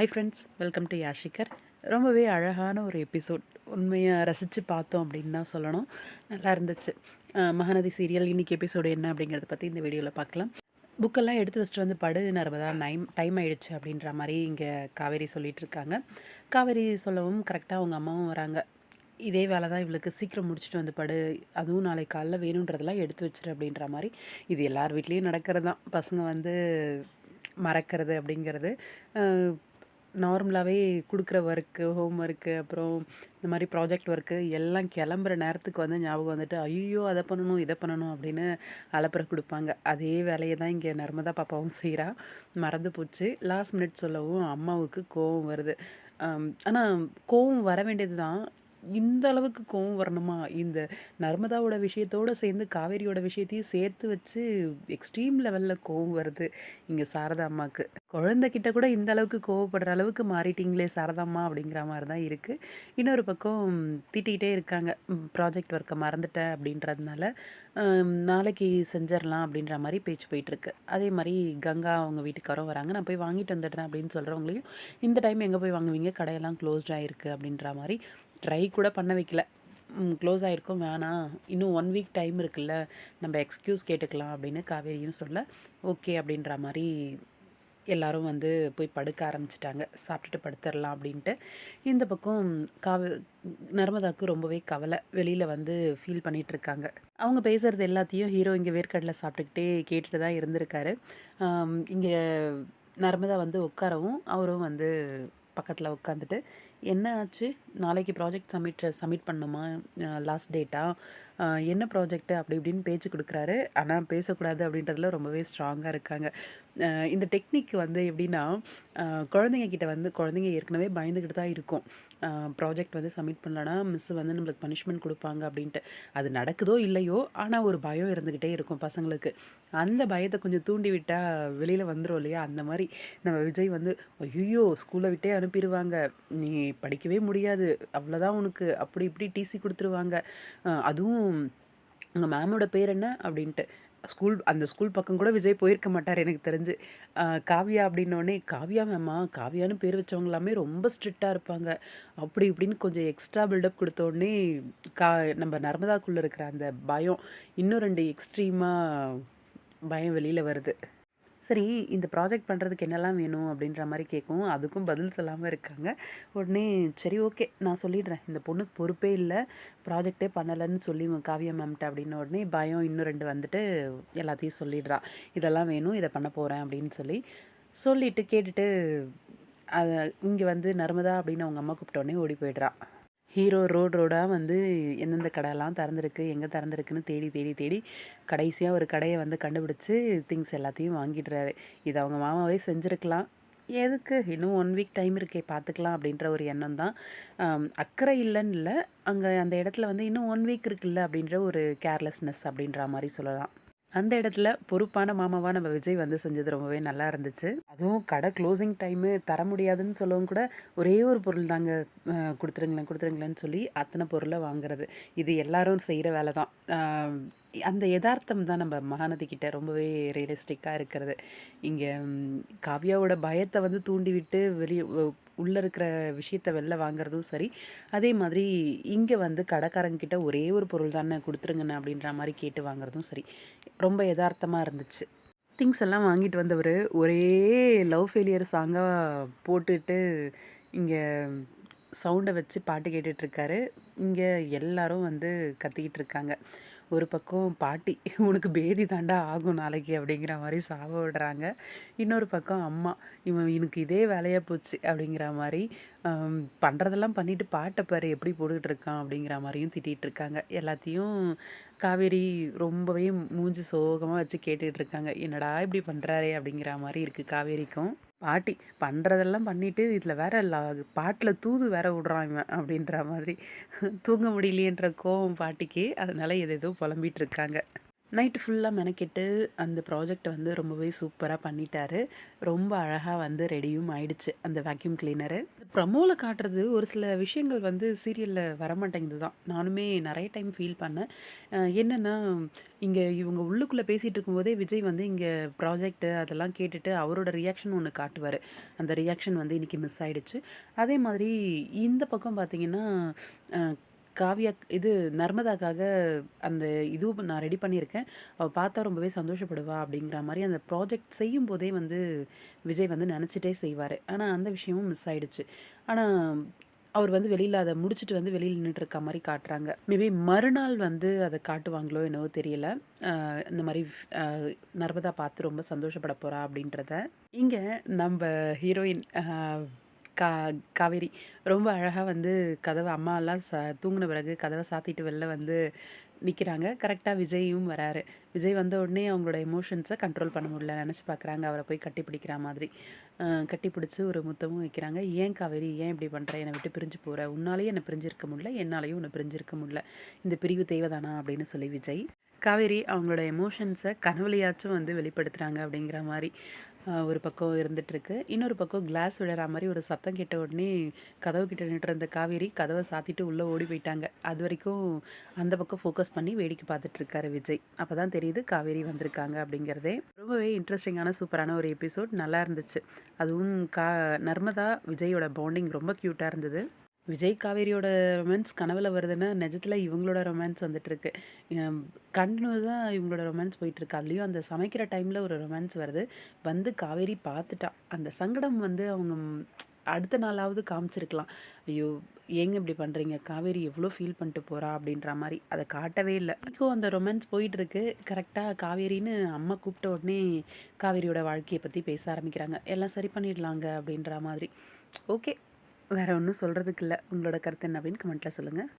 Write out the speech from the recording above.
Hi friends welcome to Yashikar ரொம்பவே அழகான ஒரு எபிசோட் உண்மையாக ரசித்து பார்த்தோம் அப்படின்னு தான் சொல்லணும். நல்லா இருந்துச்சு. அஹ் மகாநதி சீரியல் இன்னைக்கு எபிசோடு என்ன அப்படிங்கிறத பற்றி இந்த வீடியோவில் பார்க்கலாம். புக்கெல்லாம் எடுத்து வச்சுட்டு வந்து படு நர்மதா நைம் டைம் ஆயிடுச்சு அப்படின்ற மாதிரி இங்கே காவேரி சொல்லிட்டு இருக்காங்க. காவேரி சொல்லவும் கரெக்டாக அவங்க அம்மாவும் வராங்க. இதே வேலை தான் இவளுக்கு. சீக்கிரம் முடிச்சுட்டு வந்து படு. அதுவும் நாளைக்கு காலைல வேணுன்றதெல்லாம் எடுத்து வச்சிரு அப்படின்ற மாதிரி இது எல்லார் வீட்லேயும் நடக்கிறது தான். பசங்க வந்து மறக்கிறது அப்படிங்கிறது. நார்மலாகவே கொடுக்குற ஒர்க்கு ஹோம் ஒர்க்கு அப்புறம் இந்த மாதிரி ப்ராஜெக்ட் ஒர்க்கு எல்லாம் கிளம்புற நேரத்துக்கு வந்து ஞாபகம் வந்துட்டு ஐயோ அதை பண்ணணும் இதை பண்ணணும் அப்படின்னு அலப்புற கொடுப்பாங்க. அதே வேலையை தான் இங்கே நர்மதா பாப்பாவும் செய்கிறா மறந்து போச்சு. லாஸ்ட் மினிட் சொல்லவும் அம்மாவுக்கு கோவம் வருது. ஆனால் கோவம் வர வேண்டியது தான் இந்த அளவுக்கு கோவம் வரணுமா? இந்த நர்மதாவோட விஷயத்தோட சேர்ந்து காவேரியோட விஷயத்தையும் சேர்த்து வச்சு எக்ஸ்ட்ரீம் லெவலில் கோவம் வருது இங்கே சாரதா அம்மாவுக்கு குழந்தைகிட்ட கூட இந்த அளவுக்கு கோவப்படுற அளவுக்கு மாறிட்டீங்களே சாரதாம்மா அப்படிங்கிற மாதிரி தான் இருக்குது இன்னொரு பக்கம் திட்டிகிட்டே இருக்காங்க. ப்ராஜெக்ட் ஒர்க்கை மறந்துட்டேன் அப்படின்றதுனால நாளைக்கு செஞ்சிடலாம் அப்படின்ற மாதிரி பேச்சு போயிட்டுருக்கு அதே மாதிரி கங்கா அவங்க வீட்டுக்காரரும் வராங்க. நான் போய் வாங்கிட்டு வந்துடுறேன் அப்படின்னு சொல்கிறவங்களையும் இந்த டைம் எங்கே போய் வாங்குவீங்க? கடையெல்லாம் க்ளோஸ்டாக இருக்குது அப்படின்ற மாதிரி ட்ரை கூட பண்ண வைக்கல. க்ளோஸ் ஆகிருக்கும் வேணாம் இன்னும் ஒன் வீக் டைம் இருக்குல்ல. நம்ம எக்ஸ்கியூஸ் கேட்டுக்கலாம் அப்படின்னு காவேரியும் சொல்ல ஓகே அப்படின்ற மாதிரி எல்லாரும் வந்து போய் படுக்க ஆரம்பிச்சிட்டாங்க. சாப்பிட்டுட்டு படுத்துடலாம் அப்படின்ட்டு. இந்த பக்கம் காவ நர்மதாவுக்கு ரொம்பவே கவலை. வெளியில் வந்து ஃபீல் பண்ணிகிட்ருக்காங்க இருக்காங்க. அவங்க பேசுகிறது எல்லாத்தையும் ஹீரோ இங்கே வேர்க்கடலை சாப்பிட்டுக்கிட்டே கேட்டுட்டு தான் இருந்திருக்காரு. இங்கே நர்மதா வந்து உட்காரவும் அவரும் வந்து பக்கத்தில் உட்காந்துட்டு என்ன ஆச்சு? நாளைக்கு ப்ராஜெக்ட் சப்மிட் சப்மிட் பண்ணுமா? லாஸ்ட் டேட்டா என்ன ப்ராஜெக்ட் அப்படி இப்படின்னு பேச்சு கொடுக்குறாரு. ஆனால் பேசக்கூடாது அப்படின்றதுல ரொம்பவே ஸ்ட்ராங்காக இருக்காங்க. இந்த டெக்னிக் வந்து எப்படின்னா குழந்தைங்க கிட்ட வந்து குழந்தைங்க ஏற்கனவே பயந்துக்கிட்டு தான் இருக்கும். ப்ராஜெக்ட் வந்து சப்மிட் பண்ணலன்னா மிஸ் வந்து நம்மளுக்கு பனிஷ்மெண்ட் கொடுப்பாங்க அப்படின்ட்டு. அது நடக்குதோ இல்லையோ ஆனால் ஒரு பயம் இருந்துக்கிட்டே இருக்கும் பசங்களுக்கு. அந்த பயத்தை கொஞ்சம் தூண்டி விட்டால் வெளியில் வந்துடும் இல்லையா? அந்த மாதிரி நம்ம விஜய் வந்து ஐயோ ஸ்கூலை விட்டே அனுப்பிடுவாங்க. நீ படிக்கவே முடியாது. அவ்வளோதான் உனக்கு. அப்படி இப்படி டிசி கொடுத்துருவாங்க. அதுவும் உங்கள் மேமோட பேர் என்ன? அப்படின்ட்டு. ஸ்கூல் அந்த ஸ்கூல் பக்கம் கூட விஜய் போயிருக்க மாட்டார் எனக்கு தெரிஞ்சு. காவ்யா காவியா அப்படின்னோடனே காவியா மேமா காவியான்னு பேர் வச்சவங்க எல்லாமே ரொம்ப ஸ்ட்ரிக்டாக இருப்பாங்க. அப்படி இப்படின்னு கொஞ்சம் எக்ஸ்ட்ரா பில்டப் கொடுத்தோடனே கா நம்ம நர்மதாக்குள்ளே இருக்கிற அந்த பயம் இன்னும் ரெண்டு எக்ஸ்ட்ரீமாக பயம் வெளியில் வருது. சரி இந்த ப்ராஜெக்ட் பண்ணுறதுக்கு என்னெல்லாம் வேணும் அப்படின்ற மாதிரி கேட்கும் அதுக்கும் பதில் சொல்லாமல் இருக்காங்க. உடனே சரி ஓகே நான் சொல்லிடுறேன். இந்த பொண்ணுக்கு பொறுப்பே இல்லை. ப்ராஜெக்டே பண்ணலைன்னு சொல்லி உங்கள் காவியா மேம்கிட்ட அப்படின்னு உடனே பயம் இன்னும் ரெண்டு வந்துட்டு எல்லாத்தையும் சொல்லிடுறா. இதெல்லாம் வேணும் இதை பண்ண போகிறேன் அப்படின்னு சொல்லி சொல்லிட்டு கேட்டுட்டு அதை இங்கே வந்து நர்மதா அப்படின்னு அவங்க அம்மா கூப்பிட்டோடனே ஓடி போயிடுறா. ஹீரோ ரோடு ரோடாக வந்து எந்தெந்த கடையெல்லாம் திறந்துருக்கு எங்கே திறந்துருக்குன்னு தேடி தேடி தேடி கடைசியாக ஒரு கடையை வந்து கண்டுபிடிச்சி திங்ஸ் எல்லாத்தையும் வாங்கிடுறாரு. இது அவங்க மாமாவே செஞ்சுருக்கலாம். எதுக்கு? இன்னும் ஒன் வீக் டைம் இருக்கே பார்த்துக்கலாம் அப்படின்ற ஒரு எண்ணம் தான். அக்கறை இல்லைன்னு இல்லை. அங்கே அந்த இடத்துல வந்து இன்னும் ஒன் வீக் இருக்குல்ல அப்படின்ற ஒரு கேர்லெஸ்னஸ் அப்படின்ற மாதிரி சொல்லலாம். அந்த இடத்துல பொறுப்பான மாமாவாக நம்ம விஜய் வந்து செஞ்சது ரொம்பவே நல்லா இருந்துச்சு. அதுவும் கடை க்ளோசிங் டைமு தர முடியாதுன்னு சொல்லவும் கூட ஒரே ஒரு பொருள் தாங்க கொடுத்துருங்களேன் கொடுத்துருங்களேன்னு சொல்லி அத்தனை பொருளை வாங்குறது. இது எல்லாரும் செய்கிற வேலை தான் அந்த யதார்த்தம் தான் நம்ம மகாநதி கிட்ட ரொம்பவே ரியலிஸ்டிக்காக இருக்கிறது. இங்கே காவ்யாவோட பயத்தை வந்து தூண்டிவிட்டு வெளியே உள்ளே இருக்கிற விஷயத்த வெளில வாங்குறதும் சரி அதே மாதிரி இங்கே வந்து கடைக்காரங்கிட்ட ஒரே ஒரு பொருள் தானே கொடுத்துருங்கண்ணே அப்படின்ற மாதிரி கேட்டு வாங்குறதும் சரி ரொம்ப யதார்த்தமாக இருந்துச்சு. திங்ஸ் எல்லாம் வாங்கிட்டு வந்தவர் ஒரே லவ் ஃபெயிலியர் சாங்காக போட்டுட்டு இங்கே சவுண்டை வச்சு பாட்டு கேட்டுட்ருக்காரு இங்கே எல்லாரும் வந்து கத்திக்கிட்டு இருக்காங்க. ஒரு பக்கம் பாட்டி உனக்கு பேதி தாண்டா ஆகும் நாளைக்கு அப்படிங்கிற மாதிரி சாவ விடுறாங்க இன்னொரு பக்கம் அம்மா இவன் எனக்கு இதே வேலையாக போச்சு அப்படிங்கிற மாதிரி பண்ணுறதெல்லாம் பண்ணிவிட்டு பாட்டை பாரு எப்படி போட்டுக்கிட்டு இருக்கான் அப்படிங்கிற மாதிரியும் திட்டிகிட்டு இருக்காங்க. எல்லாத்தையும் காவேரி ரொம்பவே மூஞ்சி சோகமாக வச்சு கேட்டுட்டு இருக்காங்க. என்னடா இப்படி பண்ணுறாரே அப்படிங்கிற மாதிரி இருக்குது காவேரிக்கும். பாட்டி பண்ணுறதெல்லாம் பண்ணிவிட்டு இதில் வேற பாட்டில் தூது வேற விடுறான் இவன் அப்படின்ற மாதிரி. தூங்க முடியலையேன்ற கோவம் பாட்டிக்கு. அதனால் எது எதோ புலம்பிகிட்டு இருக்காங்க நைட்டு ஃபுல்லாக மெனக்கெட்டு அந்த ப்ராஜெக்டை வந்து ரொம்பவே சூப்பராக பண்ணிட்டாரு. ரொம்ப அழகாக வந்து ரெடியும் ஆயிடுச்சு அந்த வேக்யூம் கிளீனரு. ப்ரமோல காட்டுறது ஒரு சில விஷயங்கள் வந்து சீரியலில் வரமாட்டேங்குது தான். நானுமே நிறைய டைம் ஃபீல் பண்ணேன். என்னென்னா இங்கே இவங்க உள்ளுக்குள்ளே பேசிகிட்டு இருக்கும்போதே விஜய் வந்து இங்கே ப்ராஜெக்ட்டு அதெல்லாம் கேட்டுட்டு அவரோட ரியாக்ஷன் ஒன்று காட்டுவார் அந்த ரியாக்ஷன் வந்து இன்றைக்கி மிஸ் ஆகிடுச்சு அதே மாதிரி இந்த பக்கம் பார்த்தீங்கன்னா, காவியா இது நர்மதாக்காக அந்த இதுவும் நான் ரெடி பண்ணியிருக்கேன். அவள் பார்த்தா ரொம்பவே சந்தோஷப்படுவா அப்படிங்கிற மாதிரி அந்த ப்ராஜெக்ட் செய்யும்போதே வந்து விஜய் வந்து நினச்சிட்டே செய்வார் ஆனால் அந்த விஷயமும் மிஸ் ஆயிடுச்சு. ஆனால் அவர் வந்து வெளியில் அதை முடிச்சுட்டு வந்து வெளியில் நின்னுட்டு இருக்க காட்டுறாங்க. மேபி மறுநாள் வந்து அதை காட்டுவாங்களோ என்னவோ தெரியல. இந்த மாதிரி நர்மதா பார்த்து ரொம்ப சந்தோஷப்பட போகிறா அப்படின்றத. இங்கே நம்ம ஹீரோயின் கா காவேரி ரொம்ப அழகாக வந்து கதவை அம்மாலாம் ச தூங்கின பிறகு கதவை சாத்திட்டு வெளில வந்து நிற்கிறாங்க கரெக்டாக விஜயும் வராரு. விஜய் வந்த உடனே அவங்களோட எமோஷன்ஸை கண்ட்ரோல் பண்ண முடியல. நினச்சி பார்க்குறாங்க. அவரை போய் கட்டி பிடிக்கிற மாதிரி. கட்டி பிடிச்சி ஒரு முத்தமும் வைக்கிறாங்க. "ஏன் காவேரி ஏன் இப்படி பண்ணுற என்னை விட்டு பிரிஞ்சு போகிற உன்னாலேயும் என்ன பிரிஞ்சிருக்க முடியல. என்னாலையும் உன்னை பிரிஞ்சிருக்க முடியல. இந்த பிரிவு தேவைதானா அப்படின்னு சொல்லி விஜய். காவேரி அவங்களோட எமோஷன்ஸை கனவுலையாச்சும் வந்து வெளிப்படுத்துகிறாங்க அப்படிங்கிற மாதிரி ஒரு பக்கம் இருந்துட்டுருக்கு. இன்னொரு பக்கம் கிளாஸ் விழற மாதிரி ஒரு சத்தம் கேட்ட உடனே கதவு கிட்ட நின்னுட்டுருந்த காவேரி கதவை சாத்திட்டு உள்ளே ஓடி போயிட்டாங்க. அது வரைக்கும் அந்த பக்கம் ஃபோக்கஸ் பண்ணி வேடிக்கை பார்த்துட்ருக்காரு விஜய் விஜய். அப்பதான் தெரியுது காவேரி வந்திருக்காங்க அப்படிங்கிறதே. ரொம்பவே இன்ட்ரெஸ்டிங்கான சூப்பரான ஒரு எபிசோட் நல்லா இருந்துச்சு. அதுவும் கா நர்மதா, விஜயோட பாண்டிங் ரொம்ப க்யூட்டாக இருந்தது. விஜய், காவேரியோட ரொமான்ஸ் கனவுல வருதுன்னா, நிஜத்துல இவங்களோட ரொமான்ஸ் வந்துட்டுருக்கு. எம் கன்டினியூஸா இவங்களோட ரொமான்ஸ் போயிட்டுருக்கு. அதுலயும் அந்த சமைக்கிற டைம்ல ஒரு ரொமான்ஸ் வருது. வந்து காவேரி பார்த்துட்டா. அந்த சங்கடம் வந்து அவங்க அடுத்த நாளாவது காமிச்சிருக்கலாம். ஐயோ! ஏங்க இப்படி பண்ணுறீங்க காவேரி எவ்வளோ ஃபீல் பண்ணிட்டு போகிறா அப்படின்ற மாதிரி அதை காட்டவே இல்லை இப்போ அந்த ரொமான்ஸ் போயிட்டுருக்கு. கரெக்டாக காவேரின்னு அம்மா கூப்பிட்ட உடனே காவேரியோட வாழ்க்கையை பற்றி பேச ஆரம்பிக்கிறாங்க. எல்லாம் சரி பண்ணிடலாங்க அப்படின்ற மாதிரி. ஓகே. வேறு ஒன்றும் சொல்கிறதுக்கு இல்லை. உங்களோட கருத்து என்ன அப்படின்னு கமெண்ட்டில் சொல்லுங்கள்